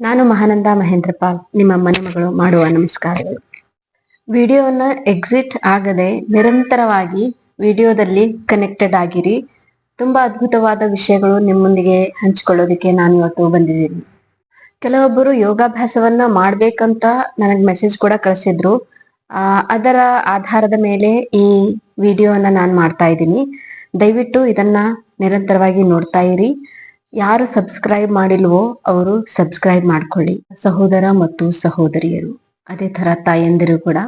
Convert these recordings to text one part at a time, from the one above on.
ನಾನು ಮಹಾನಂದ ಮಹೇಂದ್ರಪಾಲ್, ನಿಮ್ಮ ಮನೆ ಮಗಳು ಮಾಡುವ ನಮಸ್ಕಾರಗಳು. ವಿಡಿಯೋನ ಎಕ್ಸಿಟ್ ಆಗದೆ ನಿರಂತರವಾಗಿ ವಿಡಿಯೋದಲ್ಲಿ ಕನೆಕ್ಟೆಡ್ ಆಗಿರಿ. ತುಂಬಾ ಅದ್ಭುತವಾದ ವಿಷಯಗಳು ನಿಮ್ಮೊಂದಿಗೆ ಹಂಚಿಕೊಳ್ಳೋದಕ್ಕೆ ನಾನು ಇವತ್ತು ಬಂದಿದ್ದೀನಿ. ಕೆಲವೊಬ್ಬರು ಯೋಗಾಭ್ಯಾಸವನ್ನ ಮಾಡ್ಬೇಕಂತ ನನಗೆ ಮೆಸೇಜ್ ಕೂಡ ಕಳಿಸಿದ್ರು. ಅದರ ಆಧಾರದ ಮೇಲೆ ಈ ವಿಡಿಯೋನ ನಾನು ಮಾಡ್ತಾ ಇದ್ದೀನಿ. ದಯವಿಟ್ಟು ಇದನ್ನ ನಿರಂತರವಾಗಿ ನೋಡ್ತಾ ಇರಿ. ಯಾರು ಸಬ್ಸ್ಕ್ರೈಬ್ ಮಾಡಿಲ್ವೋ ಅವರು ಸಬ್ಸ್ಕ್ರೈಬ್ ಮಾಡ್ಕೊಳ್ಳಿ. ಸಹೋದರ ಮತ್ತು ಸಹೋದರಿಯರು, ಅದೇ ಥರ ತಾಯಂದಿರು ಕೂಡ.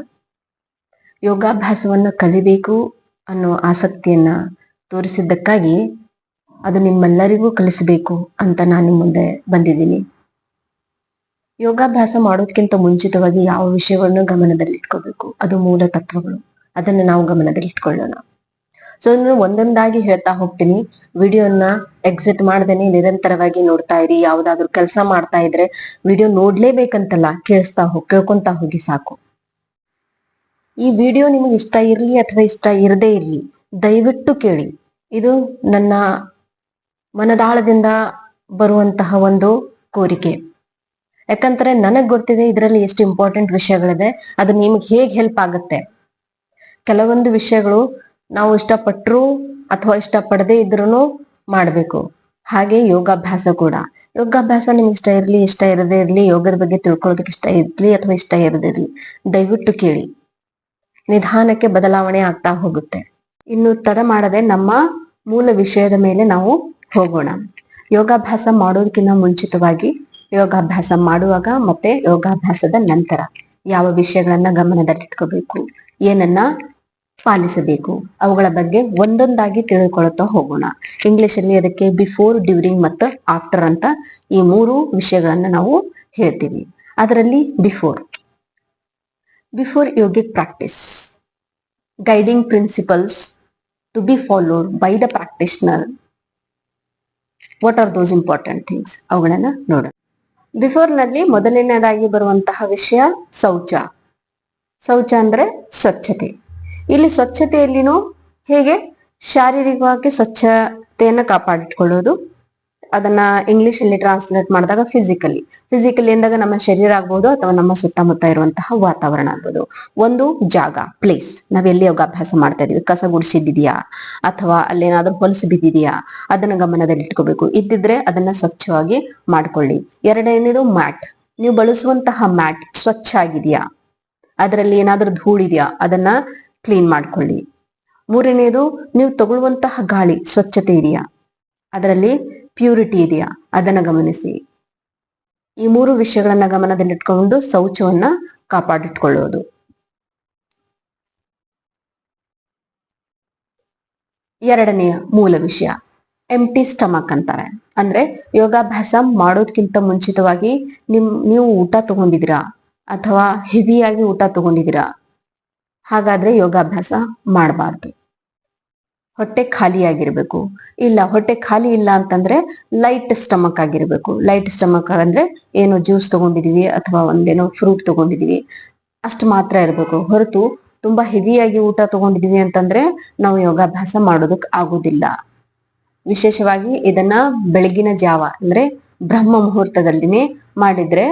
ಯೋಗಾಭ್ಯಾಸವನ್ನು ಕಲಿಬೇಕು ಅನ್ನೋ ಆಸಕ್ತಿಯನ್ನ ತೋರಿಸಿದ್ದಕ್ಕಾಗಿ ಅದು ನಿಮ್ಮೆಲ್ಲರಿಗೂ ಕಲಿಸಬೇಕು ಅಂತ ನಾನು ಮುಂದೆ ಬಂದಿದ್ದೀನಿ. ಯೋಗಾಭ್ಯಾಸ ಮಾಡೋದಕ್ಕಿಂತ ಮುಂಚಿತವಾಗಿ ಯಾವ ವಿಷಯಗಳನ್ನು ಗಮನದಲ್ಲಿಟ್ಕೋಬೇಕು? ಅದು ಮೂಲ ತತ್ವಗಳು. ಅದನ್ನು ನಾವು ಗಮನದಲ್ಲಿಟ್ಕೊಳ್ಳೋಣ. ಸೊ ಇನ್ನು ಒಂದೊಂದಾಗಿ ಹೇಳ್ತಾ ಹೋಗ್ತೀನಿ. ವಿಡಿಯೋನ ಎಕ್ಸಿಟ್ ಮಾಡ್ದೇನೆ ನಿರಂತರವಾಗಿ ನೋಡ್ತಾ ಇರಿ. ಯಾವ್ದಾದ್ರು ಕೆಲಸ ಮಾಡ್ತಾ ಇದ್ರೆ ವಿಡಿಯೋ ನೋಡ್ಲೇಬೇಕಂತಲ್ಲ ಕೇಳಿಸ್ತಾ ಹೋಗಿ, ಕೇಳ್ಕೊಂತಾ ಹೋಗಿ ಸಾಕು. ಈ ವಿಡಿಯೋ ನಿಮಗೆ ಇಷ್ಟ ಇರ್ಲಿ ಅಥವಾ ಇಷ್ಟ ಇರದೇ ಇರ್ಲಿ, ದಯವಿಟ್ಟು ಕೇಳಿ. ಇದು ನನ್ನ ಮನದಾಳದಿಂದ ಬರುವಂತಹ ಒಂದು ಕೋರಿಕೆ. ಯಾಕಂದ್ರೆ ನನಗ್ ಗೊತ್ತಿದೆ ಇದರಲ್ಲಿ ಎಷ್ಟು ಇಂಪಾರ್ಟೆಂಟ್ ವಿಷಯಗಳಿದೆ. ಅದು ನಿಮಗೆ ಹೇಗ್ ಹೆಲ್ಪ್ ಆಗುತ್ತೆ. ಕೆಲವೊಂದು ವಿಷಯಗಳು ನಾವು ಇಷ್ಟಪಟ್ಟರು ಅಥವಾ ಇಷ್ಟಪಡದೇ ಇದ್ರೂ ಮಾಡ್ಬೇಕು. ಹಾಗೆ ಯೋಗಾಭ್ಯಾಸ ಕೂಡ. ಯೋಗಾಭ್ಯಾಸ ನಿಮ್ಗೆ ಇಷ್ಟ ಇರ್ಲಿ, ಇಷ್ಟ ಇರದೇ ಇರ್ಲಿ, ಯೋಗದ ಬಗ್ಗೆ ತಿಳ್ಕೊಳ್ಳೋದಕ್ಕೆ ಇಷ್ಟ ಇರ್ಲಿ ಅಥವಾ ಇಷ್ಟ ಇರದಿರ್ಲಿ ದಯವಿಟ್ಟು ಕೇಳಿ. ನಿಧಾನಕ್ಕೆ ಬದಲಾವಣೆ ಆಗ್ತಾ ಹೋಗುತ್ತೆ. ಇನ್ನು ತಡ ಮಾಡದೆ ನಮ್ಮ ಮೂಲ ವಿಷಯದ ಮೇಲೆ ನಾವು ಹೋಗೋಣ. ಯೋಗಾಭ್ಯಾಸ ಮಾಡೋದಕ್ಕಿಂತ ಮುಂಚಿತವಾಗಿ ಯೋಗಾಭ್ಯಾಸ ಮಾಡುವಾಗ ಮತ್ತೆ ಯೋಗಾಭ್ಯಾಸದ ನಂತರ ಯಾವ ವಿಷಯಗಳನ್ನ ಗಮನದಲ್ಲಿಟ್ಕೋಬೇಕು, ಏನನ್ನ ಪಾಲಿಸಬೇಕು. ಅವುಗಳ ಬಗ್ಗೆ ಒಂದೊಂದಾಗಿ ತಿಳಿದುಕೊಳ್ಳುತ್ತಾ ಹೋಗೋಣ. ಇಂಗ್ಲಿಷ್ ಅಲ್ಲಿ ಅದಕ್ಕೆ ಬಿಫೋರ್ ಡ್ಯೂರಿಂಗ್ ಮತ್ತು ಆಫ್ಟರ್ ಅಂತ ಈ ಮೂರು ವಿಷಯಗಳನ್ನ ನಾವು ಹೇಳ್ತೀವಿ. ಅದರಲ್ಲಿ before before yogic practice guiding principles to be followed by the practitioner what are those important things ಅವುಗಳನ್ನ ನೋಡೋಣ. ಬಿಫೋರ್ನಲ್ಲಿ ಮೊದಲನೇದಾಗಿ ಬರುವಂತಹ ವಿಷಯ ಶೌಚ. ಶೌಚ ಅಂದ್ರೆ ಸ್ವಚ್ಛತೆ. ಇಲ್ಲಿ ಸ್ವಚ್ಛತೆಯಲ್ಲಿನೂ ಹೇಗೆ ಶಾರೀರಿಕವಾಗಿ ಸ್ವಚ್ಛತೆಯನ್ನು ಕಾಪಾಡಿಟ್ಕೊಳ್ಳೋದು. ಅದನ್ನ ಇಂಗ್ಲಿಷ್ ಅಲ್ಲಿ ಟ್ರಾನ್ಸ್ಲೇಟ್ ಮಾಡಿದಾಗ ಫಿಸಿಕಲಿ ಫಿಸಿಕಲಿ ಅಂದಾಗ ನಮ್ಮ ಶರೀರ ಆಗ್ಬೋದು ಅಥವಾ ನಮ್ಮ ಸುತ್ತಮುತ್ತ ಇರುವಂತಹ ವಾತಾವರಣ ಆಗ್ಬೋದು. ಒಂದು ಜಾಗ ಪ್ಲೇಸ್ ನಾವೆಲ್ಲಿ ಯೋಗಾಭ್ಯಾಸ ಮಾಡ್ತಾ ಇದೀವಿ? ಕಸ ಗುಡಿಸಿದ್ದಿದೆಯಾ? ಅಥವಾ ಅಲ್ಲೇನಾದ್ರೂ ಹೊಲಸು ಬಿದ್ದಿದೆಯಾ? ಅದನ್ನ ಗಮನದಲ್ಲಿ ಇಟ್ಕೋಬೇಕು. ಇದ್ದಿದ್ರೆ ಅದನ್ನ ಸ್ವಚ್ಛವಾಗಿ ಮಾಡ್ಕೊಳ್ಳಿ. ಎರಡನೇದು ಮ್ಯಾಟ್. ನೀವು ಬಳಸುವಂತಹ ಮ್ಯಾಟ್ ಸ್ವಚ್ಛ ಆಗಿದೆಯಾ? ಅದರಲ್ಲಿ ಏನಾದ್ರೂ ಧೂಳಿದೆಯಾ? ಅದನ್ನ ಕ್ಲೀನ್ ಮಾಡ್ಕೊಳ್ಳಿ. ಮೂರನೇದು, ನೀವು ತಗೊಳ್ಳುವಂತಹ ಗಾಳಿ ಸ್ವಚ್ಛತೆ ಇದೆಯಾ? ಅದರಲ್ಲಿ ಪ್ಯೂರಿಟಿ ಇದೆಯಾ? ಅದನ್ನ ಗಮನಿಸಿ. ಈ ಮೂರು ವಿಷಯಗಳನ್ನ ಗಮನದಲ್ಲಿಟ್ಕೊಂಡು ಶೌಚವನ್ನ ಕಾಪಾಡಿಟ್ಕೊಳ್ಳೋದು. ಎರಡನೆಯ ಮೂಲ ವಿಷಯ ಎಂಟಿ ಸ್ಟಮಕ್ ಅಂತಾರೆ. ಅಂದ್ರೆ ಯೋಗಾಭ್ಯಾಸ ಮಾಡೋದ್ಕಿಂತ ಮುಂಚಿತವಾಗಿ ನಿಮ್, ನೀವು ಊಟ ತಗೊಂಡಿದ್ದೀರಾ? ಅಥವಾ ಹೆವಿಯಾಗಿ ಊಟ ತಗೊಂಡಿದ್ದೀರಾ? ಹಾಗಾದ್ರೆ ಯೋಗಾಭ್ಯಾಸ ಮಾಡಬಾರ್ದು. ಹೊಟ್ಟೆ ಖಾಲಿ ಆಗಿರ್ಬೇಕು. ಇಲ್ಲ, ಹೊಟ್ಟೆ ಖಾಲಿ ಇಲ್ಲ ಅಂತಂದ್ರೆ ಲೈಟ್ ಸ್ಟಮಕ್ ಆಗಿರ್ಬೇಕು. ಲೈಟ್ ಸ್ಟಮಕ್ ಅಂದ್ರೆ ಏನು ಜ್ಯೂಸ್ ತಗೊಂಡಿದೀವಿ ಅಥವಾ ಒಂದೇನೋ ಫ್ರೂಟ್ ತಗೊಂಡಿದೀವಿ. ಅಷ್ಟು ಮಾತ್ರ ಇರಬೇಕು. ಹೊರತು ತುಂಬಾ ಹೆವಿಯಾಗಿ ಊಟ ತಗೊಂಡಿದೀವಿ ಅಂತಂದ್ರೆ ನಾವು ಯೋಗಾಭ್ಯಾಸ ಮಾಡೋದಕ್ ಆಗೋದಿಲ್ಲ. ವಿಶೇಷವಾಗಿ ಇದನ್ನ ಬೆಳಗಿನ ಜಾವ ಅಂದ್ರೆ ಬ್ರಹ್ಮ ಮುಹೂರ್ತದಲ್ಲಿನೇ ಮಾಡಿದ್ರೆ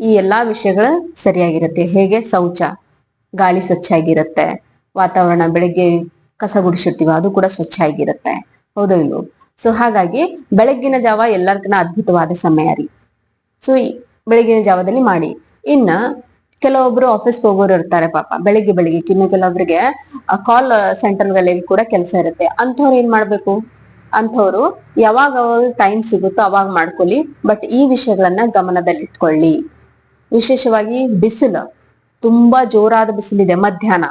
ಈ ಎಲ್ಲಾ ವಿಷಯಗಳು ಸರಿಯಾಗಿರುತ್ತೆ. ಹೇಗೆ? ಶೌಚ. ಗಾಳಿ ಸ್ವಚ್ಛ ಆಗಿರುತ್ತೆ ವಾತಾವರಣ ಬೆಳಿಗ್ಗೆ ಕಸ ಗುಡಿಸಿರ್ತೀವಿ ಅದು ಕೂಡ ಸ್ವಚ್ಛ ಆಗಿರುತ್ತೆ ಹೌದೋ ಇಲ್ವೋ? ಸೊ ಹಾಗಾಗಿ ಬೆಳಗ್ಗಿನ ಜಾವ ಎಲ್ಲರಿಗಿನ ಅದ್ಭುತವಾದ ಸಮಯ ರೀ. ಸೊ ಬೆಳಗಿನ ಜಾವದಲ್ಲಿ ಮಾಡಿ. ಇನ್ನ ಕೆಲವೊಬ್ರು ಆಫೀಸ್ಗೆ ಹೋಗೋರು ಇರ್ತಾರೆ ಪಾಪ. ಬೆಳಿಗ್ಗೆ ಬೆಳಿಗ್ಗೆ ಇನ್ನು ಕೆಲವೊಬ್ರಿಗೆ ಕಾಲ್ ಸೆಂಟರ್ಗಳಲ್ಲಿ ಕೂಡ ಕೆಲಸ ಇರುತ್ತೆ. ಅಂಥವ್ರು ಏನ್ ಮಾಡ್ಬೇಕು? ಅಂಥವ್ರು ಯಾವಾಗ ಅವ್ರ ಟೈಮ್ ಸಿಗುತ್ತೋ ಅವಾಗ ಮಾಡ್ಕೊಳ್ಳಿ. ಬಟ್ ಈ ವಿಷಯಗಳನ್ನ ಗಮನದಲ್ಲಿಟ್ಕೊಳ್ಳಿ. ವಿಶೇಷವಾಗಿ ಬಿಸಿಲು. ತುಂಬಾ ಜೋರಾದ ಬಿಸಿಲಿದೆ ಮಧ್ಯಾಹ್ನ.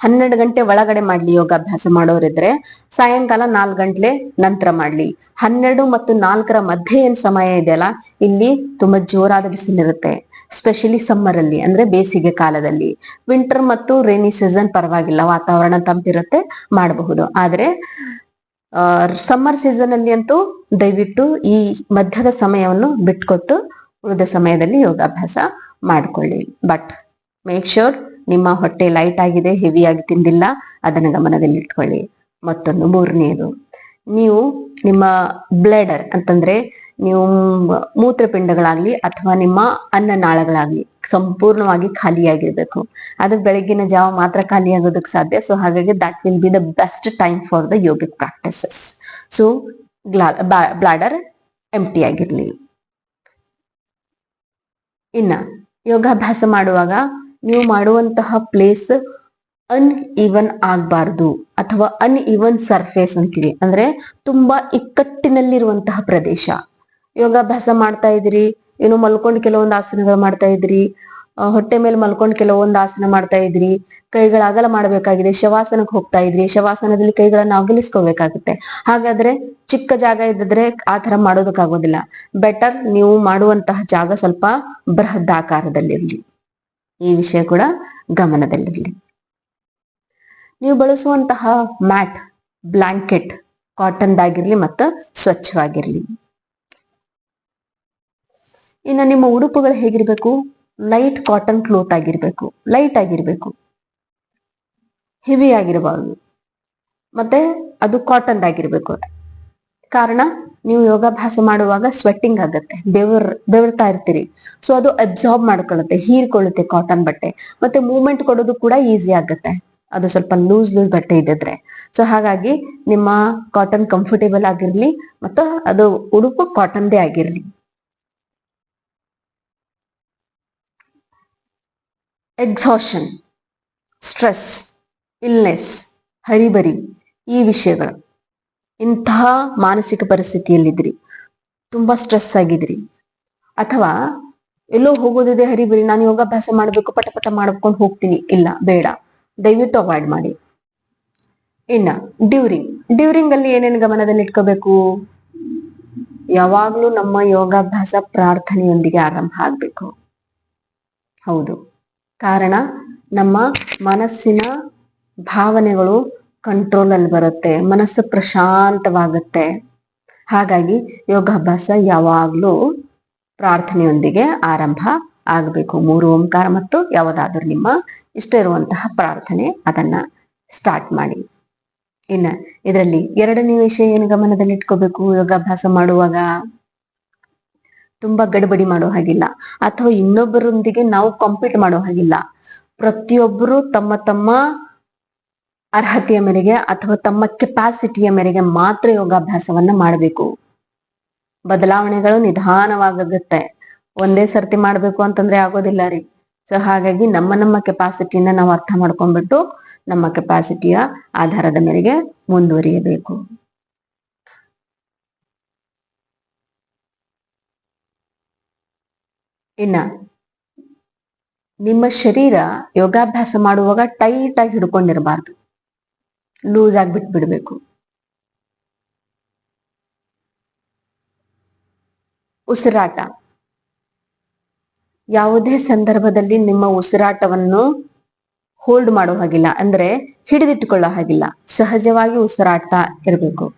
ಹನ್ನೆರಡು ಗಂಟೆ ಒಳಗಡೆ ಮಾಡ್ಲಿ ಯೋಗಾಭ್ಯಾಸ ಮಾಡೋರಿದ್ರೆ, ಸಾಯಂಕಾಲ ನಾಲ್ಕು ಗಂಟೆ ನಂತರ ಮಾಡ್ಲಿ. ಹನ್ನೆರಡು ಮತ್ತು ನಾಲ್ಕರ ಮಧ್ಯೆ ಏನ್ ಸಮಯ ಇದೆಯಲ್ಲ, ಇಲ್ಲಿ ತುಂಬಾ ಜೋರಾದ ಬಿಸಿಲಿರುತ್ತೆ. ಸ್ಪೆಷಲಿ ಸಮ್ಮರ್ ಅಲ್ಲಿ, ಅಂದ್ರೆ ಬೇಸಿಗೆ ಕಾಲದಲ್ಲಿ. ವಿಂಟರ್ ಮತ್ತು ರೇನಿ ಸೀಸನ್ ಪರವಾಗಿಲ್ಲ, ವಾತಾವರಣ ತಂಪಿರುತ್ತೆ, ಮಾಡಬಹುದು. ಆದ್ರೆ ಸಮ್ಮರ್ ಸೀಸನ್ ಅಲ್ಲಿ ಅಂತೂ ದಯವಿಟ್ಟು ಈ ಮಧ್ಯದ ಸಮಯವನ್ನು ಬಿಟ್ಕೊಟ್ಟು ಉಳಿದ ಸಮಯದಲ್ಲಿ ಯೋಗಾಭ್ಯಾಸ ಮಾಡ್ಕೊಳ್ಳಿ. ಬಟ್ ಮೇಕ್ ಶೋರ್ ನಿಮ್ಮ ಹೊಟ್ಟೆ ಲೈಟ್ ಆಗಿದೆ ಹೆವಿ ಆಗಿ ತಿಂದಿಲ್ಲ, ಅದನ್ನ ಗಮನದಲ್ಲಿ ಇಟ್ಕೊಳ್ಳಿ. ಮತ್ತೊಂದು ಮೂರನೆಯದು ನೀವು ನಿಮ್ಮ ಬ್ಲೇಡರ್ ಅಂತಂದ್ರೆ ನೀವು ಮೂತ್ರಪಿಂಡಗಳಾಗ್ಲಿ ಅಥವಾ ನಿಮ್ಮ ಅನ್ನನಾಳಗಳಾಗ್ಲಿ ಸಂಪೂರ್ಣವಾಗಿ ಖಾಲಿಯಾಗಿರ್ಬೇಕು. ಅದು ಬೆಳಗಿನ ಜಾವ ಮಾತ್ರ ಖಾಲಿ ಆಗೋದಕ್ಕೆ ಸಾಧ್ಯ. ಸೊ ಹಾಗಾಗಿ that will be the best time for the yogic practices so bladder empty ಆಗಿರ್ಲಿ. ಇನ್ನ ಯೋಗಾಭ್ಯಾಸ ಮಾಡುವಾಗ ನೀವು ಮಾಡುವಂತಹ ಪ್ಲೇಸ್ ಅನ್ ಈವನ್ ಆಗ್ಬಾರ್ದು ಅಥವಾ ಅನ್ ಈವನ್ ಸರ್ಫೇಸ್ ಅಂತೀವಿ. ಅಂದ್ರೆ ತುಂಬಾ ಇಕ್ಕಟ್ಟಿನಲ್ಲಿರುವಂತಹ ಪ್ರದೇಶ. ಯೋಗಾಭ್ಯಾಸ ಮಾಡ್ತಾ ಇದ್ರಿ ಏನು ಮಲ್ಕೊಂಡು ಕೆಲವೊಂದು ಆಸನಗಳು ಮಾಡ್ತಾ ಇದ್ರಿ ಹೊಟ್ಟೆ ಮೇಲೆ ಮಲ್ಕೊಂಡು ಕೆಲವೊಂದು ಆಸನ ಮಾಡ್ತಾ ಇದ್ರಿ, ಕೈಗಳ ಅಗಲ ಮಾಡಬೇಕಾಗಿದೆ, ಶವಾಸನಕ್ಕೆ ಹೋಗ್ತಾ ಇದ್ರಿ, ಶವಾಸನದಲ್ಲಿ ಕೈಗಳನ್ನ ಅಗಲಿಸ್ಕೋಬೇಕಾಗುತ್ತೆ ಹಾಗಾದ್ರೆ ಚಿಕ್ಕ ಜಾಗ ಇದ್ದಿದ್ರೆ ಆ ತರ ಮಾಡೋದಕ್ಕಾಗೋದಿಲ್ಲ. ಬೆಟರ್ ನೀವು ಮಾಡುವಂತಹ ಜಾಗ ಸ್ವಲ್ಪ ಬೃಹದಾಕಾರದಲ್ಲಿರ್ಲಿ. ಈ ವಿಷಯ ಕೂಡ ಗಮನದಲ್ಲಿರ್ಲಿ. ನೀವು ಬಳಸುವಂತಹ ಮ್ಯಾಟ್, ಬ್ಲಾಂಕೆಟ್, ಕಾಟನ್ ಕಾಟನ್ದಾಗಿರ್ಲಿ ಮತ್ತು ಸ್ವಚ್ಛವಾಗಿರ್ಲಿ. ಇನ್ನು ನಿಮ್ಮ ಉಡುಪುಗಳು ಹೇಗಿರ್ಬೇಕು? ಲೈಟ್ ಕಾಟನ್ ಕ್ಲೋತ್ ಆಗಿರ್ಬೇಕು ಲೈಟ್ ಆಗಿರ್ಬೇಕು ಹೆವಿ ಆಗಿರಬಾರ್ದು. ಮತ್ತೆ ಅದು ಕಾಟನ್ ಆಗಿರ್ಬೇಕು. ಕಾರಣ, ನೀವು ಯೋಗಾಭ್ಯಾಸ ಮಾಡುವಾಗ ಸ್ವೆಟ್ಟಿಂಗ್ ಆಗುತ್ತೆ. ಬೆವರ್, ಬೆವರ್ತಾ ಇರ್ತೀರಿ. ಸೊ ಅದು ಅಬ್ಸಾರ್ಬ್ ಮಾಡ್ಕೊಳ್ಳುತ್ತೆ, ಹೀರ್ಕೊಳ್ಳುತ್ತೆ ಕಾಟನ್ ಬಟ್ಟೆ. ಮತ್ತೆ ಮೂವ್ಮೆಂಟ್ ಕೊಡೋದು ಕೂಡ ಈಸಿ ಆಗುತ್ತೆ. ಅದು ಸ್ವಲ್ಪ ಲೂಸ್ ಲೂಸ್ ಬಟ್ಟೆ ಇದ್ದಿದ್ರೆ. ಸೊ ಹಾಗಾಗಿ ನಿಮ್ಮ ಕಾಟನ್ ಕಂಫರ್ಟೇಬಲ್ ಆಗಿರ್ಲಿ, ಮತ್ತು ಅದು ಉಡುಪು ಕಾಟನ್ದೇ ಆಗಿರ್ಲಿ. ಎಕ್ಸಾಷನ್ ಸ್ಟ್ರೆಸ್ ಇಲ್ನೆಸ್ ಹರಿಬರಿ ಈ ವಿಷಯಗಳು ಇಂತಹ ಮಾನಸಿಕ ಪರಿಸ್ಥಿತಿಯಲ್ಲಿದ್ರಿ, ತುಂಬಾ ಸ್ಟ್ರೆಸ್ ಆಗಿದ್ರಿ. ಅಥವಾ ಎಲ್ಲೋ ಹೋಗೋದಿದೆ ಹರಿಬರಿ, ನಾನು ಯೋಗಾಭ್ಯಾಸ ಮಾಡಬೇಕು, ಪಟ ಪಟ ಮಾಡ್ಕೊಂಡು ಹೋಗ್ತೀನಿ. ಇಲ್ಲ, ಬೇಡ. ದಯವಿಟ್ಟು ಅವಾಯ್ಡ್ ಮಾಡಿ. ಇನ್ನ ಡ್ಯೂರಿಂಗ್ ಡ್ಯೂರಿಂಗ್ ಅಲ್ಲಿ ಏನೇನು ಗಮನದಲ್ಲಿ ಇಟ್ಕೋಬೇಕು? ಯಾವಾಗ್ಲೂ ನಮ್ಮ ಯೋಗಾಭ್ಯಾಸ ಪ್ರಾರ್ಥನೆಯೊಂದಿಗೆ ಆರಂಭ ಆಗ್ಬೇಕು. ಹೌದು. ಕಾರಣ ನಮ್ಮ ಮನಸ್ಸಿನ ಭಾವನೆಗಳು ಕಂಟ್ರೋಲ್ ಅಲ್ಲಿ ಬರುತ್ತೆ, ಮನಸ್ಸು ಪ್ರಶಾಂತವಾಗುತ್ತೆ. ಹಾಗಾಗಿ ಯೋಗಾಭ್ಯಾಸ ಯಾವಾಗ್ಲೂ ಪ್ರಾರ್ಥನೆಯೊಂದಿಗೆ ಆರಂಭ ಆಗಬೇಕು. ಮೂರು ಓಂಕಾರ ಮತ್ತು ಯಾವುದಾದ್ರೂ ನಿಮ್ಮ ಇಷ್ಟ ಇರುವಂತಹ ಪ್ರಾರ್ಥನೆ ಅದನ್ನ ಸ್ಟಾರ್ಟ್ ಮಾಡಿ. ಇನ್ನ ಇದರಲ್ಲಿ ಎರಡನೇ ವಿಷಯ ಏನು ಗಮನದಲ್ಲಿ ಇಟ್ಕೋಬೇಕು ಯೋಗಾಭ್ಯಾಸ ಮಾಡುವಾಗ? ತುಂಬಾ ಗಡಬಡಿ ಮಾಡೋ ಹಾಗಿಲ್ಲ. ಅಥವಾ ಇನ್ನೊಬ್ಬರೊಂದಿಗೆ ನಾವು ಕಾಂಪೀಟ್ ಮಾಡೋ ಹಾಗಿಲ್ಲ. ಪ್ರತಿಯೊಬ್ಬರು ತಮ್ಮ ತಮ್ಮ ಅರ್ಹತೆಯ ಮೇರೆಗೆ ಅಥವಾ ತಮ್ಮ ಕೆಪಾಸಿಟಿಯ ಮೇರೆಗೆ ಮಾತ್ರ ಯೋಗಾಭ್ಯಾಸವನ್ನ ಮಾಡಬೇಕು. ಬದಲಾವಣೆಗಳು ನಿಧಾನವಾಗುತ್ತೆ. ಒಂದೇ ಸರ್ತಿ ಮಾಡ್ಬೇಕು ಅಂತಂದ್ರೆ ಆಗೋದಿಲ್ಲ ರೀ. ಸೊ ಹಾಗಾಗಿ ನಮ್ಮ ನಮ್ಮ ಕೆಪಾಸಿಟಿಯನ್ನ ನಾವು ಅರ್ಥ ಮಾಡ್ಕೊಂಡ್ಬಿಟ್ಟು ನಮ್ಮ ಕೆಪಾಸಿಟಿಯ ಆಧಾರದ ಮೇರೆಗೆ ಮುಂದುವರಿಯಬೇಕು. ಇನ್ನ ನಿಮ್ಮ ಶರೀರ ಯೋಗಾಭ್ಯಾಸ ಮಾಡುವಾಗ ಟೈಟ್ ಆಗಿ ಹಿಡ್ಕೊಂಡಿರಬಾರ್ದು. ಲೂಸ್ ಆಗಿ ಬಿಟ್ಬಿಡ್ಬೇಕು. ಉಸಿರಾಟ. ಯಾವುದೇ ಸಂದರ್ಭದಲ್ಲಿ ನಿಮ್ಮ ಉಸಿರಾಟವನ್ನು ಹೋಲ್ಡ್ ಮಾಡೋ ಹಾಗಿಲ್ಲ. ಅಂದ್ರೆ ಹಿಡಿದಿಟ್ಟುಕೊಳ್ಳೋ ಹಾಗಿಲ್ಲ. ಸಹಜವಾಗಿ ಉಸಿರಾಡ್ತಾ ಇರಬೇಕು.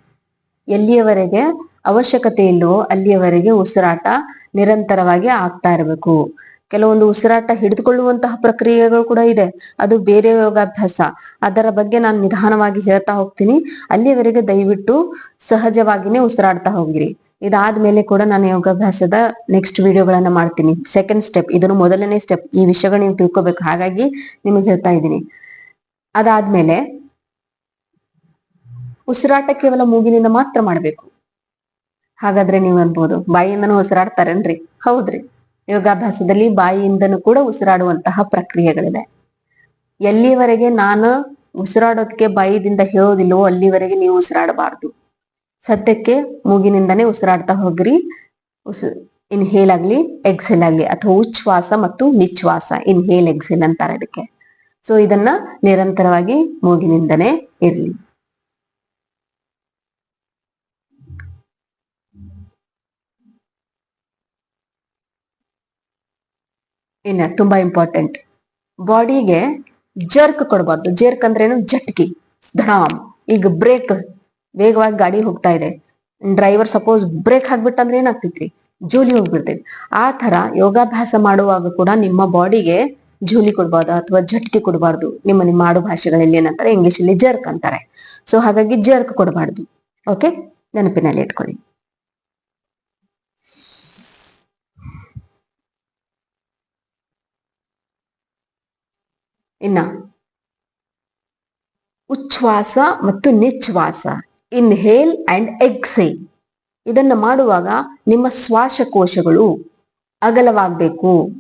ಎಲ್ಲಿಯವರೆಗೆ ಅವಶ್ಯಕತೆ ಇಲ್ಲವೋ ಅಲ್ಲಿಯವರೆಗೆ ಉಸಿರಾಟ ನಿರಂತರವಾಗಿ ಆಗ್ತಾ ಇರಬೇಕು. ಕೆಲವೊಂದು ಉಸಿರಾಟ ಹಿಡಿದುಕೊಳ್ಳುವಂತಹ ಪ್ರಕ್ರಿಯೆಗಳು ಕೂಡ ಇದೆ. ಅದು ಬೇರೆ ಯೋಗಾಭ್ಯಾಸ. ಅದರ ಬಗ್ಗೆ ನಾನು ನಿಧಾನವಾಗಿ ಹೇಳ್ತಾ ಹೋಗ್ತೀನಿ. ಅಲ್ಲಿಯವರೆಗೆ ದಯವಿಟ್ಟು ಸಹಜವಾಗಿನೇ ಉಸಿರಾಡ್ತಾ ಹೋಗಿರಿ. ಇದಾದ್ಮೇಲೆ ಕೂಡ ನಾನು ಯೋಗಾಭ್ಯಾಸದ ನೆಕ್ಸ್ಟ್ ವಿಡಿಯೋಗಳನ್ನ ಮಾಡ್ತೀನಿ. ಸೆಕೆಂಡ್ ಸ್ಟೆಪ್ ಇದನ್ನು ಮೊದಲನೇ ಸ್ಟೆಪ್ ಈ ವಿಷಯಗಳು ನೀವು ತಿಳ್ಕೊಬೇಕು. ಹಾಗಾಗಿ ನಿಮಗೆ ಹೇಳ್ತಾ ಇದ್ದೀನಿ. ಅದಾದ್ಮೇಲೆ ಉಸಿರಾಟ ಕೇವಲ ಮೂಗಿನಿಂದ ಮಾತ್ರ ಮಾಡ್ಬೇಕು. ಹಾಗಾದ್ರೆ ನೀವು ಅನ್ಬೋದು ಬಾಯಿಯಿಂದನೂ ಉಸಿರಾಡ್ತಾರೇನ್ರಿ? ಹೌದ್ರಿ. ಯೋಗಾಭ್ಯಾಸದಲ್ಲಿ ಬಾಯಿಯಿಂದನೂ ಕೂಡ ಉಸಿರಾಡುವಂತಹ ಪ್ರಕ್ರಿಯೆಗಳಿದೆ. ಎಲ್ಲಿವರೆಗೆ ನಾನು ಉಸಿರಾಡೋದಕ್ಕೆ ಬಾಯಿದಿಂದ ಹೇಳೋದಿಲ್ವೋ ಅಲ್ಲಿವರೆಗೆ ನೀವು ಉಸಿರಾಡಬಾರ್ದು. ಸದ್ಯಕ್ಕೆ ಮೂಗಿನಿಂದನೇ ಉಸಿರಾಡ್ತಾ ಹೋಗ್ರಿ. ಉಸಿ ಇನ್ಹೇಲ್ ಆಗ್ಲಿ ಎಕ್ಸೆಲ್ ಆಗ್ಲಿ, ಅಥವಾ ಉಚ್ಛ್ವಾಸ ಮತ್ತು ನಿಚ್ಛ್ವಾಸ ಇನ್ಹೇಲ್ ಎಕ್ಸೆಲ್ ಅಂತಾರೆ ಅದಕ್ಕೆ ಸೊ ಇದನ್ನ ನಿರಂತರವಾಗಿ ಮೂಗಿನಿಂದನೇ ಇರ್ಲಿ. ಇನ್ನ ತುಂಬಾ ಇಂಪಾರ್ಟೆಂಟ್ ಬಾಡಿಗೆ ಜರ್ಕ್ ಕೊಡಬಾರ್ದು. ಜರ್ಕ್ ಅಂದ್ರೆ ಏನು ಜಟ್ಕಿ, ಧಡಾಮ್. ಈಗ ಬ್ರೇಕ್ ವೇಗವಾಗಿ ಗಾಡಿ ಹೋಗ್ತಾ ಇದೆ. ಡ್ರೈವರ್ ಸಪೋಸ್ ಬ್ರೇಕ್ ಹಾಕ್ಬಿಟ್ಟಂದ್ರೆ ಏನಾಗ್ತೈತ್ರಿ? ಜೂಲಿ ಹೋಗ್ಬಿಡ್ತೈತಿ. ಆ ತರ ಯೋಗಾಭ್ಯಾಸ ಮಾಡುವಾಗ ಕೂಡ ನಿಮ್ಮ ಬಾಡಿಗೆ ಜೂಲಿ ಕೊಡಬಾರ್ದು ಅಥವಾ ಜಟ್ಕಿ ಕೊಡಬಾರ್ದು. ನಿಮ್ಮ ನಿಮ್ಮ ಆಡು ಭಾಷೆಗಳಲ್ಲಿ ಏನಂತಾರೆ? ಇಂಗ್ಲಿಷ್ ಅಲ್ಲಿ ಜರ್ಕ್ ಅಂತಾರೆ. ಸೊ ಹಾಗಾಗಿ ಜರ್ಕ್ ಕೊಡಬಾರ್ದು. ಓಕೆ ನೆನಪಿನಲ್ಲಿ ಇಟ್ಕೊಳ್ಳಿ. ಇನ್ನ ಉಚ್ಛ್ವಾಸ ಮತ್ತು ನಿಚ್ಛ್ವಾಸ. ಇನ್ಹೇಲ್ ಅಂಡ್ ಎಕ್ಸೇಲ್ ಇದನ್ನು ಮಾಡುವಾಗ ನಿಮ್ಮ ಶ್ವಾಸಕೋಶಗಳು ಅಗಲವಾಗಬೇಕು.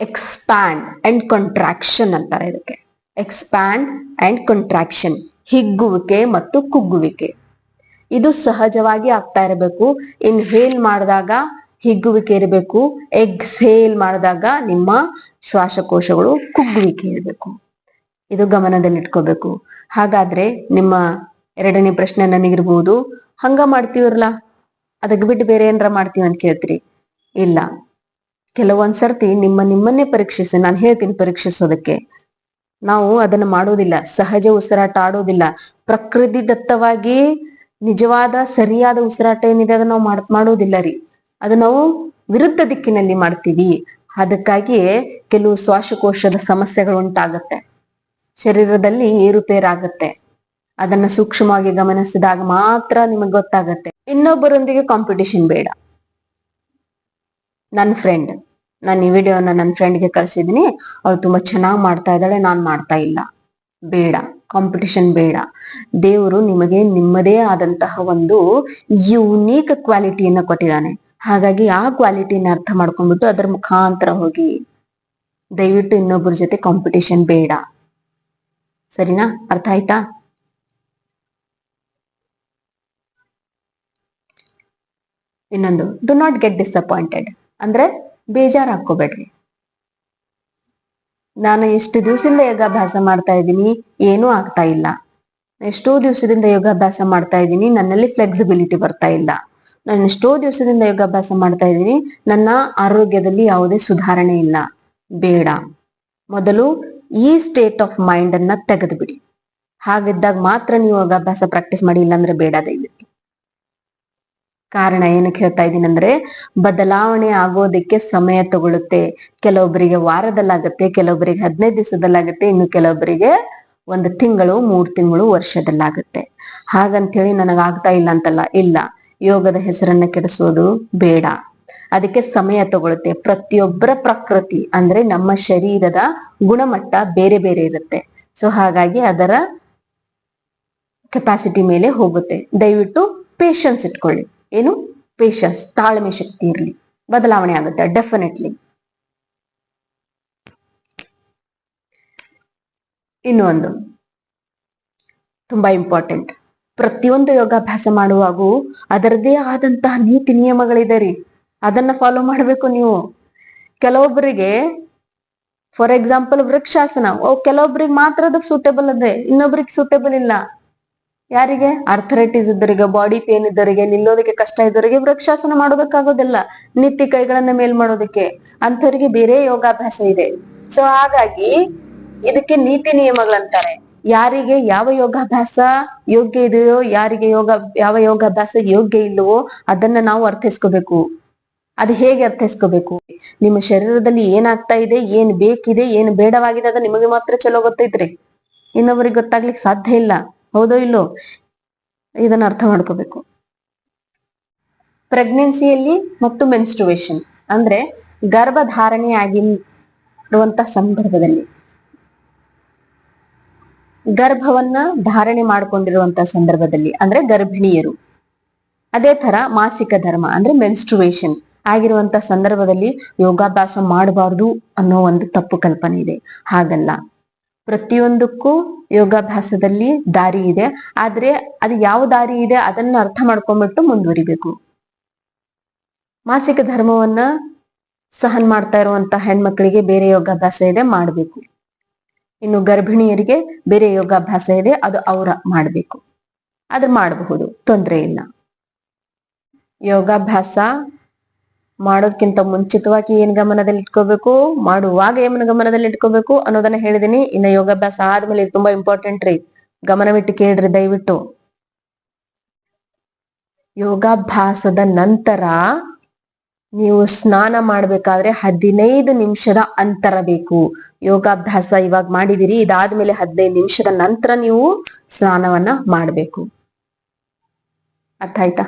ಎಕ್ಸ್ಪ್ಯಾಂಡ್ ಅಂಡ್ ಕಾಂಟ್ರಾಕ್ಷನ್ ಅಂತಾರೆ ಇದಕ್ಕೆ. ಎಕ್ಸ್ಪ್ಯಾಂಡ್ ಅಂಡ್ ಕಾಂಟ್ರಾಕ್ಷನ್ ಹಿಗ್ಗುವಿಕೆ ಮತ್ತು ಕುಗ್ಗುವಿಕೆ. ಇದು ಸಹಜವಾಗಿ ಆಗ್ತಾ ಇರಬೇಕು. ಇನ್ಹೇಲ್ ಮಾಡಿದಾಗ ಹಿಗ್ಗುವಿಕೆ ಇರಬೇಕು. ಸೇಲ್ ಮಾಡಿದಾಗ ನಿಮ್ಮ ಶ್ವಾಸಕೋಶಗಳು ಕುಗ್ಗುವಿಕೆ ಇರಬೇಕು. ಇದು ಗಮನದಲ್ಲಿಟ್ಕೋಬೇಕು. ಹಾಗಾದ್ರೆ ನಿಮ್ಮ ಎರಡನೇ ಪ್ರಶ್ನೆ ನನಗಿರ್ಬೋದು. ಹಂಗ ಮಾಡ್ತೀವ್ರಲ್ಲ? ಅದಕ್ಕೆ ಬಿಟ್ಟು ಬೇರೆ ಏನಾರ ಮಾಡ್ತೀವಿ ಅಂತ ಕೇಳ್ತೀರಿ? ಇಲ್ಲ. ಕೆಲವೊಂದ್ ಸರ್ತಿ ನಿಮ್ಮ ನಿಮ್ಮನ್ನೇ ಪರೀಕ್ಷಿಸಿ, ನಾನು ಹೇಳ್ತೀನಿ ಪರೀಕ್ಷಿಸೋದಕ್ಕೆ. ನಾವು ಅದನ್ನ ಮಾಡೋದಿಲ್ಲ. ಸಹಜ ಉಸಿರಾಟ ಆಡೋದಿಲ್ಲ. ಪ್ರಕೃತಿ ದತ್ತವಾಗಿ ನಿಜವಾದ ಸರಿಯಾದ ಉಸಿರಾಟ ಏನಿದೆ ಅದನ್ನ ನಾವು ಮಾಡ್, ಮಾಡೋದಿಲ್ಲ ರೀ. ಅದು ನಾವು ವಿರುದ್ಧ ದಿಕ್ಕಿನಲ್ಲಿ ಮಾಡ್ತೀವಿ. ಅದಕ್ಕಾಗಿ ಕೆಲವು ಶ್ವಾಸಕೋಶದ ಸಮಸ್ಯೆಗಳು ಉಂಟಾಗತ್ತೆ. ಶರೀರದಲ್ಲಿ ಏರುಪೇರಾಗತ್ತೆ. ಅದನ್ನ ಸೂಕ್ಷ್ಮವಾಗಿ ಗಮನಿಸಿದಾಗ ಮಾತ್ರ ನಿಮಗೆ ಗೊತ್ತಾಗತ್ತೆ. ಇನ್ನೊಬ್ಬರೊಂದಿಗೆ ಕಾಂಪಿಟಿಷನ್ ಬೇಡ. ನನ್ನ ಫ್ರೆಂಡ್ ನಾನು ಈ ವಿಡಿಯೋನ ನನ್ನ ಫ್ರೆಂಡ್ಗೆ ಕಳ್ಸಿದೀನಿ. ಅವಳು ತುಂಬಾ ಚೆನ್ನಾಗಿ ಮಾಡ್ತಾ ಇದ್ದಾಳೆ. ನಾನ್ ಮಾಡ್ತಾ ಇಲ್ಲ. ಬೇಡ. ಕಾಂಪಿಟಿಷನ್ ಬೇಡ. ದೇವರು ನಿಮಗೆ ನಿಮ್ಮದೇ ಆದಂತಹ ಒಂದು ಯುನೀಕ್ ಕ್ವಾಲಿಟಿಯನ್ನ ಕೊಟ್ಟಿದ್ದಾನೆ. ಹಾಗಾಗಿ ಆ ಕ್ವಾಲಿಟಿನ ಅರ್ಥ ಮಾಡ್ಕೊಂಡ್ಬಿಟ್ಟು ಅದರ ಮುಖಾಂತರ ಹೋಗಿ ದಯವಿಟ್ಟು ಇನ್ನೊಬ್ಬರ ಜೊತೆ ಕಾಂಪಿಟೇಷನ್ ಬೇಡ. ಸರಿನಾ? ಅರ್ಥ ಆಯ್ತಾ? ಇನ್ನೊಂದು ಡು ನಾಟ್ ಗೆಟ್ ಡಿಸಪಾಯಿಂಟೆಡ್ ಅಂದ್ರೆ ಬೇಜಾರ್ ಹಾಕೋಬೇಡ್ರಿ ನಾನು ಎಷ್ಟು ದಿವಸದಿಂದ ಯೋಗಾಭ್ಯಾಸ ಮಾಡ್ತಾ ಇದ್ದೀನಿ, ಏನೂ ಆಗ್ತಾ ಇಲ್ಲ. ಎಷ್ಟೋ ದಿವಸದಿಂದ ಯೋಗಾಭ್ಯಾಸ ಮಾಡ್ತಾ ಇದ್ದೀನಿ, ನನ್ನಲ್ಲಿ ಫ್ಲೆಕ್ಸಿಬಿಲಿಟಿ ಬರ್ತಾ ಇಲ್ಲ. ನಾನು ಎಷ್ಟೋ ದಿವಸದಿಂದ ಯೋಗಾಭ್ಯಾಸ ಮಾಡ್ತಾ ಇದ್ದೀನಿ. ನನ್ನ ಆರೋಗ್ಯದಲ್ಲಿ ಯಾವುದೇ ಸುಧಾರಣೆ ಇಲ್ಲ. ಬೇಡ. ಮೊದಲು ಈ ಸ್ಟೇಟ್ ಆಫ್ ಮೈಂಡ್ ಅನ್ನ ತೆಗೆದುಬಿಡಿ. ಹಾಗಿದ್ದಾಗ ಮಾತ್ರ ನೀವು ಯೋಗಾಭ್ಯಾಸ ಪ್ರಾಕ್ಟೀಸ್ ಮಾಡಿ, ಇಲ್ಲಾಂದ್ರೆ ಬೇಡ ದಯವಿಟ್ಟು ಕಾರಣ ಏನಕ್ಕೆ ಹೇಳ್ತಾ ಇದ್ದೀನಿ ಅಂದ್ರೆ, ಬದಲಾವಣೆ ಆಗೋದಕ್ಕೆ ಸಮಯ ತಗೊಳುತ್ತೆ. ಕೆಲವೊಬ್ಬರಿಗೆ ವಾರದಲ್ಲಾಗತ್ತೆ, ಕೆಲವೊಬ್ಬರಿಗೆ ಹದಿನೈದು ದಿವಸದಲ್ಲಾಗತ್ತೆ, ಇನ್ನು ಕೆಲವೊಬ್ಬರಿಗೆ ಒಂದು ತಿಂಗಳು, ಮೂರ್ ತಿಂಗಳು ವರ್ಷದಲ್ಲಾಗತ್ತೆ. ಹಾಗಂತೇಳಿ ನನಗಾಗ್ತಾ ಇಲ್ಲ ಅಂತಲ್ಲ, ಇಲ್ಲ. ಯೋಗದ ಹೆಸರನ್ನ ಕೆಡಿಸೋದು ಬೇಡ. ಅದಕ್ಕೆ ಸಮಯ ತಗೊಳುತ್ತೆ. ಪ್ರತಿಯೊಬ್ಬರ ಪ್ರಕೃತಿ ಅಂದ್ರೆ ನಮ್ಮ ಶರೀರದ ಗುಣಮಟ್ಟ ಬೇರೆ ಬೇರೆ ಇರುತ್ತೆ. ಸೊ ಹಾಗಾಗಿ ಅದರ ಕೆಪಾಸಿಟಿ ಮೇಲೆ ಹೋಗುತ್ತೆ. ದಯವಿಟ್ಟು ಪೇಷನ್ಸ್ ಇಟ್ಕೊಳ್ಳಿ. ಏನು? ಪೇಷನ್ಸ್ ತಾಳ್ಮೆ ಶಕ್ತಿ ಇರಲಿ. ಬದಲಾವಣೆ ಆಗುತ್ತೆ ಡೆಫಿನೆಟ್ಲಿ ಇನ್ನೊಂದು. ತುಂಬಾ ಇಂಪಾರ್ಟೆಂಟ್ ಪ್ರತಿಯೊಂದು ಯೋಗಾಭ್ಯಾಸ ಮಾಡುವಾಗೂ ಅದರದೇ ಆದಂತಹ ನೀತಿ ನಿಯಮಗಳಿದೆ ರೀ ಅದನ್ನ ಫಾಲೋ ಮಾಡಬೇಕು ನೀವು. ಕೆಲವೊಬ್ಬರಿಗೆ ಫಾರ್ ಎಕ್ಸಾಂಪಲ್ ವೃಕ್ಷಾಸನ. ಓ ಕೆಲವೊಬ್ಬರಿಗೆ ಮಾತ್ರ ಅದು ಸೂಟೇಬಲ್ ಅದೇ. ಇನ್ನೊಬ್ರಿಗೆ ಸೂಟೇಬಲ್ ಇಲ್ಲ. ಯಾರಿಗೆ? ಅರ್ಥರೈಟಿಸ್ ಇದ್ದವರಿಗೆ ಬಾಡಿ ಪೇನ್ ಇದ್ದವರಿಗೆ, ನಿಲ್ಲೋದಕ್ಕೆ ಕಷ್ಟ ಇದ್ದವರಿಗೆ ವೃಕ್ಷಾಸನ ಮಾಡೋದಕ್ಕಾಗೋದಿಲ್ಲ. ನಿತ್ಯ ಕೈಗಳನ್ನ ಮೇಲ್ ಮಾಡೋದಕ್ಕೆ. ಅಂಥವ್ರಿಗೆ ಬೇರೆ ಯೋಗಾಭ್ಯಾಸ ಇದೆ. ಸೊ ಹಾಗಾಗಿ ಇದಕ್ಕೆ ನೀತಿ ನಿಯಮಗಳಂತಾರೆ. ಯಾರಿಗೆ ಯಾವ ಯೋಗಾಭ್ಯಾಸ ಯೋಗ್ಯ ಇದೆಯೋ, ಯಾರಿಗೆ ಯೋಗ, ಯಾವ ಯೋಗಾಭ್ಯಾಸ ಯೋಗ್ಯ ಇಲ್ಲವೋ ಅದನ್ನ ನಾವು ಅರ್ಥೈಸ್ಕೋಬೇಕು. ಅದು ಹೇಗೆ ಅರ್ಥೈಸ್ಕೋಬೇಕು? ನಿಮ್ಮ ಶರೀರದಲ್ಲಿ ಏನಾಗ್ತಾ ಇದೆ, ಏನ್ ಬೇಕಿದೆ, ಏನ್ ಬೇಡವಾಗಿದೆ ಅದು ನಿಮಗೆ ಮಾತ್ರ ಚಲೋ ಗೊತ್ತೈತ್ರಿ. ಇನ್ನೊಬ್ಬರಿಗೆ ಗೊತ್ತಾಗ್ಲಿಕ್ಕೆ ಸಾಧ್ಯ ಇಲ್ಲ. ಹೌದೋ ಇಲ್ಲೋ? ಇದನ್ನ ಅರ್ಥ ಮಾಡ್ಕೋಬೇಕು. ಪ್ರೆಗ್ನೆನ್ಸಿಯಲ್ಲಿ ಮತ್ತು ಮೆನ್ಸ್ಟ್ರುವೇಶನ್ ಅಂದ್ರೆ ಗರ್ಭಧಾರಣೆ ಆಗಿರುವಂತ ಸಂದರ್ಭದಲ್ಲಿ. ಗರ್ಭವನ್ನ ಧಾರಣೆ ಮಾಡ್ಕೊಂಡಿರುವಂತ ಸಂದರ್ಭದಲ್ಲಿ, ಅಂದ್ರೆ ಗರ್ಭಿಣಿಯರು, ಅದೇ ತರ ಮಾಸಿಕ ಧರ್ಮ, ಅಂದ್ರೆ ಮೆನ್ಸ್ಟ್ರುವೇಷನ್ ಆಗಿರುವಂತ ಸಂದರ್ಭದಲ್ಲಿ ಯೋಗಾಭ್ಯಾಸ ಮಾಡಬಾರ್ದು ಅನ್ನೋ ಒಂದು ತಪ್ಪು ಕಲ್ಪನೆ ಇದೆ. ಹಾಗಲ್ಲ. ಪ್ರತಿಯೊಂದಕ್ಕೂ ಯೋಗಾಭ್ಯಾಸದಲ್ಲಿ ದಾರಿ ಇದೆ. ಆದ್ರೆ ಅದು ಯಾವ ದಾರಿ ಇದೆ ಅದನ್ನ ಅರ್ಥ ಮಾಡ್ಕೊಂಡ್ಬಿಟ್ಟು ಮುಂದುವರಿಬೇಕು. ಮಾಸಿಕ ಧರ್ಮವನ್ನ ಸಹನ್ ಮಾಡ್ತಾ ಇರುವಂತಹ ಹೆಣ್ಮಕ್ಳಿಗೆ ಬೇರೆ ಯೋಗಾಭ್ಯಾಸ ಇದೆ, ಮಾಡಬೇಕು. ಇನ್ನು ಗರ್ಭಿಣಿಯರಿಗೆ ಬೇರೆ ಯೋಗಾಭ್ಯಾಸ ಇದೆ, ಅದು ಅವರ ಮಾಡಬೇಕು. ಆದ್ರೆ ಮಾಡಬಹುದು, ತೊಂದರೆ ಇಲ್ಲ. ಯೋಗಾಭ್ಯಾಸ ಮಾಡೋದ್ಕಿಂತ ಮುಂಚಿತವಾಗಿ ಏನ್ ಗಮನದಲ್ಲಿ ಇಟ್ಕೋಬೇಕು ಮಾಡುವಾಗ ಏನ್ ಗಮನದಲ್ಲಿ ಇಟ್ಕೋಬೇಕು ಅನ್ನೋದನ್ನ ಹೇಳಿದೀನಿ. ಇನ್ನು ಯೋಗಾಭ್ಯಾಸ ಆದ್ಮೇಲೆ ತುಂಬಾ ಇಂಪಾರ್ಟೆಂಟ್ ರೀ. ಗಮನವಿಟ್ಟು ಕೇಳ್ರಿ, ದಯವಿಟ್ಟು. ಯೋಗಾಭ್ಯಾಸದ ನಂತರ ನೀವು ಸ್ನಾನ ಮಾಡ್ಬೇಕಾದ್ರೆ ಹದಿನೈದು ನಿಮಿಷದ ಅಂತರ ಬೇಕು. ಯೋಗಾಭ್ಯಾಸ ಇವಾಗ ಮಾಡಿದಿರಿ, ಇದಾದ್ಮೇಲೆ ಹದಿನೈದು ನಿಮಿಷದ ನಂತರ ನೀವು ಸ್ನಾನವನ್ನ ಮಾಡ್ಬೇಕು. ಅರ್ಥ ಆಯ್ತಾ?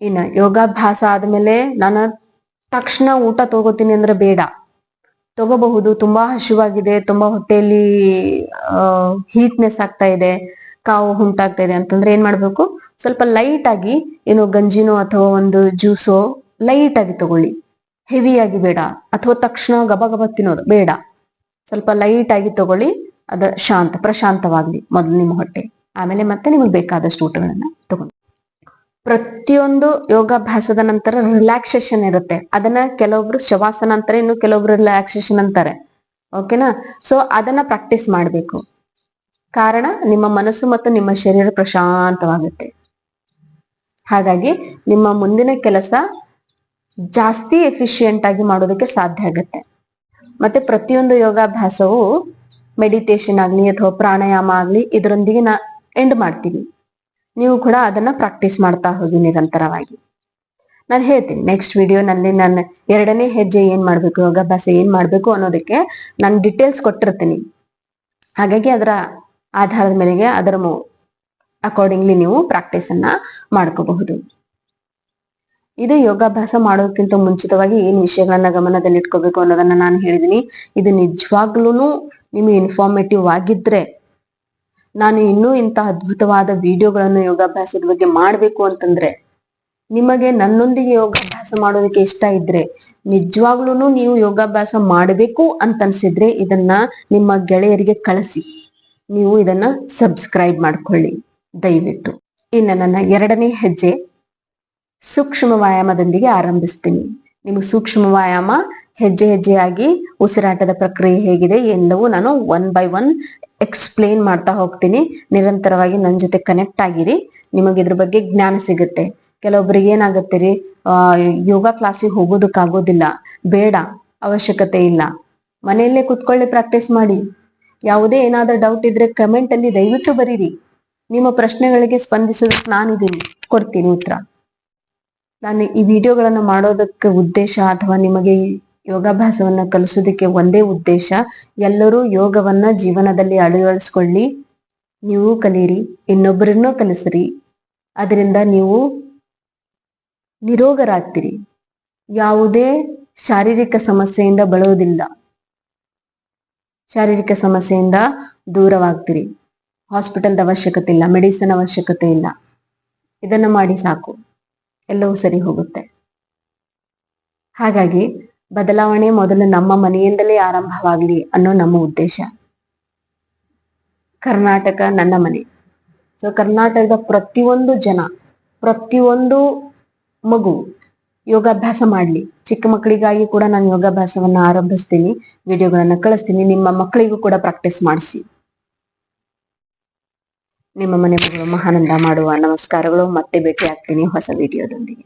ಇನ್ನ ಯೋಗಾಭ್ಯಾಸ ಆದ್ಮೇಲೆ ನಾನು ತಕ್ಷಣ ಊಟ ತಗೋತೀನಿ ಅಂದ್ರೆ ಬೇಡ. ತಗೋಬಹುದು, ತುಂಬಾ ಹಸಿವಾಗಿದೆ, ತುಂಬಾ ಹೊಟ್ಟೆಯಲ್ಲಿ ಹೀಟ್ನೆಸ್ ಆಗ್ತಾ ಇದೆ, ಕಾವು ಉಂಟಾಗ್ತಾ ಇದೆ ಅಂತಂದ್ರೆ ಏನ್ ಮಾಡ್ಬೇಕು? ಸ್ವಲ್ಪ ಲೈಟ್ ಆಗಿ ಏನೋ ಗಂಜಿನೋ ಅಥವಾ ಒಂದು ಜ್ಯೂಸೋ ಲೈಟ್ ಆಗಿ ತಗೊಳ್ಳಿ. ಹೆವಿ ಆಗಿ ಬೇಡ. ಅಥವಾ ತಕ್ಷಣ ಗಬ ಗಬ ತಿನ್ನೋದು ಬೇಡ. ಸ್ವಲ್ಪ ಲೈಟ್ ಆಗಿ ತಗೊಳ್ಳಿ, ಅದ ಶಾಂತ, ಪ್ರಶಾಂತವಾಗ್ಲಿ ಮೊದಲು ನಿಮ್ಮ ಹೊಟ್ಟೆ. ಆಮೇಲೆ ಮತ್ತೆ ನಿಮಗೆ ಬೇಕಾದಷ್ಟು ಊಟಗಳನ್ನ ತಗೊಂಡು. ಪ್ರತಿಯೊಂದು ಯೋಗಾಭ್ಯಾಸದ ನಂತರ ರಿಲ್ಯಾಕ್ಸೇಷನ್ ಇರುತ್ತೆ. ಅದನ್ನ ಕೆಲವೊಬ್ರು ಶವಾಸನ ಅಂತಾರೆ, ಇನ್ನು ಕೆಲವೊಬ್ರು ರಿಲ್ಯಾಕ್ಸೇಷನ್ ಅಂತಾರೆ. ಓಕೆನಾ ಸೊ ಅದನ್ನ ಪ್ರಾಕ್ಟೀಸ್ ಮಾಡಬೇಕು. ಕಾರಣ ನಿಮ್ಮ ಮನಸ್ಸು ಮತ್ತು ನಿಮ್ಮ ಶರೀರ ಪ್ರಶಾಂತವಾಗುತ್ತೆ. ಹಾಗಾಗಿ ನಿಮ್ಮ ಮುಂದಿನ ಕೆಲಸ ಜಾಸ್ತಿ ಎಫಿಷಿಯಂಟ್ ಆಗಿ ಮಾಡೋದಕ್ಕೆ ಸಾಧ್ಯ ಆಗುತ್ತೆ. ಮತ್ತೆ ಪ್ರತಿಯೊಂದು ಯೋಗಾಭ್ಯಾಸವು ಮೆಡಿಟೇಷನ್ ಆಗ್ಲಿ ಅಥವಾ ಪ್ರಾಣಾಯಾಮ ಆಗ್ಲಿ ಇದರೊಂದಿಗೆ ನಾ ಎಂಡ್ ಮಾಡ್ತೀವಿ ನೀವು ಕೂಡ ಅದನ್ನ ಪ್ರಾಕ್ಟೀಸ್ ಮಾಡ್ತಾ ಹೋಗಿ ನಿರಂತರವಾಗಿ. ನಾನು ಹೇಳ್ತೀನಿ ನೆಕ್ಸ್ಟ್ ವಿಡಿಯೋನಲ್ಲಿ ನಾನು ಎರಡನೇ ಹೆಜ್ಜೆ ಏನ್ ಮಾಡ್ಬೇಕು, ಯೋಗಾಭ್ಯಾಸ ಏನ್ ಮಾಡ್ಬೇಕು ಅನ್ನೋದಕ್ಕೆ ನಾನು ಡಿಟೇಲ್ಸ್ ಕೊಟ್ಟಿರ್ತೀನಿ. ಹಾಗಾಗಿ ಅದರ ಆಧಾರದ ಮೇಲೆಗೆ ಅದರ ಅಕಾರ್ಡಿಂಗ್ಲಿ ನೀವು ಪ್ರಾಕ್ಟೀಸ್ ಅನ್ನ ಮಾಡ್ಕೋಬಹುದು. ಇದು ಯೋಗಾಭ್ಯಾಸ ಮಾಡೋದಕ್ಕಿಂತ ಮುಂಚಿತವಾಗಿ ಏನ್ ವಿಷಯಗಳನ್ನ ಗಮನದಲ್ಲಿ ಇಟ್ಕೋಬೇಕು ಅನ್ನೋದನ್ನ ನಾನು ಹೇಳಿದೀನಿ. ಇದು ನಿಜವಾಗ್ಲೂ ನಿಮಗೆ ಇನ್ಫಾರ್ಮೇಟಿವ್ ಆಗಿದ್ರೆ ನಾನು ಇನ್ನೂ ಇಂಥ ಅದ್ಭುತವಾದ ವಿಡಿಯೋಗಳನ್ನು ಯೋಗಾಭ್ಯಾಸದ ಬಗ್ಗೆ ಮಾಡಬೇಕು ಅಂತಂದ್ರೆ ನಿಮಗೆ ನನ್ನೊಂದಿಗೆ ಯೋಗಾಭ್ಯಾಸ ಮಾಡೋದಕ್ಕೆ ಇಷ್ಟ ಇದ್ರೆ ನಿಜವಾಗ್ಲೂ ನೀವು ಯೋಗಾಭ್ಯಾಸ ಮಾಡಬೇಕು ಅಂತ ಅನ್ಸಿದ್ರೆ ಇದನ್ನ ನಿಮ್ಮ ಗೆಳೆಯರಿಗೆ ಕಳಿಸಿ. ನೀವು ಇದನ್ನ ಸಬ್ಸ್ಕ್ರೈಬ್ ಮಾಡ್ಕೊಳ್ಳಿ. ದಯವಿಟ್ಟು. ಇನ್ನು ನನ್ನ ಎರಡನೇ ಹೆಜ್ಜೆ. ಸೂಕ್ಷ್ಮ ವ್ಯಾಯಾಮದೊಂದಿಗೆ ಆರಂಭಿಸ್ತೀನಿ. ನಿಮಗೆ ಸೂಕ್ಷ್ಮ ವ್ಯಾಯಾಮ ಹೆಜ್ಜೆ ಹೆಜ್ಜೆಯಾಗಿ ಉಸಿರಾಟದ ಪ್ರಕ್ರಿಯೆ ಹೇಗಿದೆ ಎಲ್ಲವೂ ನಾನು ಒನ್ ಬೈ ಒನ್ ಎಕ್ಸ್ಪ್ಲೇನ್ ಮಾಡ್ತಾ ಹೋಗ್ತೀನಿ. ನಿರಂತರವಾಗಿ ನನ್ನ ಜೊತೆ ಕನೆಕ್ಟ್ ಆಗಿರಿ. ನಿಮಗೆ ಇದ್ರ ಬಗ್ಗೆ ಜ್ಞಾನ ಸಿಗುತ್ತೆ. ಕೆಲವೊಬ್ಬರಿಗೆ ಏನಾಗುತ್ತೆ ರೀ ಯೋಗ ಕ್ಲಾಸಿಗೆ ಹೋಗೋದಕ್ಕಾಗೋದಿಲ್ಲ. ಬೇಡ, ಅವಶ್ಯಕತೆ ಇಲ್ಲ. ಮನೆಯಲ್ಲೇ ಕುತ್ಕೊಳ್ಳಿ, ಪ್ರಾಕ್ಟೀಸ್ ಮಾಡಿ. ಯಾವುದೇ ಏನಾದ್ರೂ ಡೌಟ್ ಇದ್ರೆ ಕಮೆಂಟ್ ಅಲ್ಲಿ ದಯವಿಟ್ಟು ಬರೀರಿ. ನಿಮ್ಮ ಪ್ರಶ್ನೆಗಳಿಗೆ ಸ್ಪಂದಿಸೋದಕ್ಕೆ ನಾನಿದ್ದೀನಿ. ಕೊಡ್ತೀನಿ ಉತ್ತರ. ನಾನು ಈ ವಿಡಿಯೋಗಳನ್ನು ಮಾಡೋದಕ್ಕೆ ಉದ್ದೇಶ ಅಥವಾ ನಿಮಗೆ ಯೋಗಾಭ್ಯಾಸವನ್ನ ಕಲಿಸೋದಕ್ಕೆ ಒಂದೇ ಉದ್ದೇಶ, ಎಲ್ಲರೂ ಯೋಗವನ್ನ ಜೀವನದಲ್ಲಿ ಅಳವಡಿಸ್ಕೊಳ್ಳಿ. ನೀವು ಕಲಿಯಿರಿ, ಇನ್ನೊಬ್ಬರನ್ನೂ ಕಲಿಸ್ರಿ. ಅದರಿಂದ ನೀವು ನಿರೋಗರಾಗ್ತೀರಿ. ಯಾವುದೇ ಶಾರೀರಿಕ ಸಮಸ್ಯೆಯಿಂದ ಬಳೋದಿಲ್ಲ. ಶಾರೀರಿಕ ಸಮಸ್ಯೆಯಿಂದ ದೂರವಾಗ್ತೀರಿ. ಹಾಸ್ಪಿಟಲ್ದ ಅವಶ್ಯಕತೆ ಇಲ್ಲ, ಮೆಡಿಸಿನ್ ಅವಶ್ಯಕತೆ ಇಲ್ಲ. ಇದನ್ನ ಮಾಡಿ ಸಾಕು. ಎಲ್ಲವೂ ಸರಿ ಹೋಗುತ್ತೆ. ಹಾಗಾಗಿ ಬದಲಾವಣೆ ಮೊದಲು ನಮ್ಮ ಮನೆಯಿಂದಲೇ ಆರಂಭವಾಗಲಿ ಅನ್ನೋ ನಮ್ಮ ಉದ್ದೇಶ. ಕರ್ನಾಟಕ ನನ್ನ ಮನೆ. ಸೊ ಕರ್ನಾಟಕದ ಪ್ರತಿಯೊಂದು ಜನ, ಪ್ರತಿಯೊಂದು ಮಗು ಯೋಗಾಭ್ಯಾಸ ಮಾಡಲಿ. ಚಿಕ್ಕ ಮಕ್ಕಳಿಗಾಗಿ ಕೂಡ ನಾನು ಯೋಗಾಭ್ಯಾಸವನ್ನ ಆರಂಭಿಸ್ತೀನಿ, ವಿಡಿಯೋಗಳನ್ನ ಕಳಿಸ್ತೀನಿ, ನಿಮ್ಮ ಮಕ್ಕಳಿಗೂ ಕೂಡ ಪ್ರಾಕ್ಟೀಸ್ ಮಾಡಿಸಿ. ನಿಮ್ಮ ಮನೆ ಮಗಳು ಮಹಾನಂದ ಮಾಡುವ ನಮಸ್ಕಾರಗಳು. ಮತ್ತೆ ಭೇಟಿ ಆಗ್ತೀನಿ ಹೊಸ ವಿಡಿಯೋದೊಂದಿಗೆ